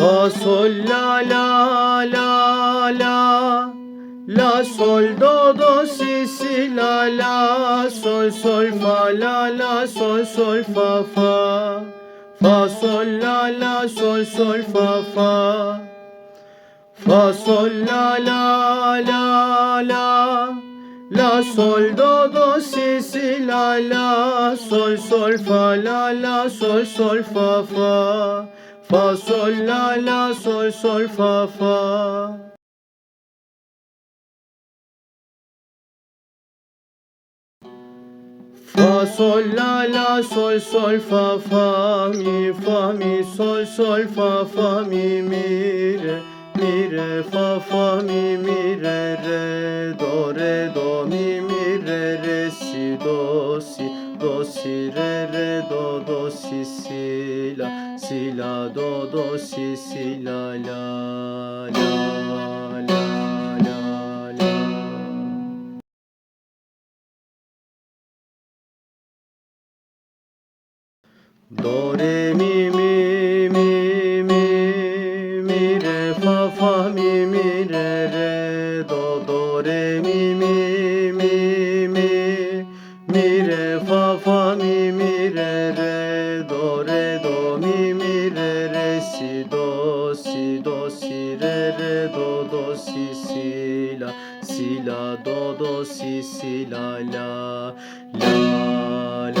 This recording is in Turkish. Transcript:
Fa sol la la la la La sol do do si si la la sol sol fa la la sol sol fa fa. Fa sol la la sol sol fa fa. Fa sol la la la la. La sol do do si si la la. Sol sol fa la la. Sol sol fa fa. Fa sol la la. Sol sol fa fa. Fa sol la la. Sol sol fa fa. Mi fa mi. Sol sol fa fa. Mi mi re mi re fa fa mi mi re re do re do mi mi re re si do si do si re re do do si si la si la do do si si la la la la. Do re mi do do re mi mi mi mi mi re fa fa mi mi re re do re do mi mi re re si do si do si re re do do si si la si la do do si si la la la la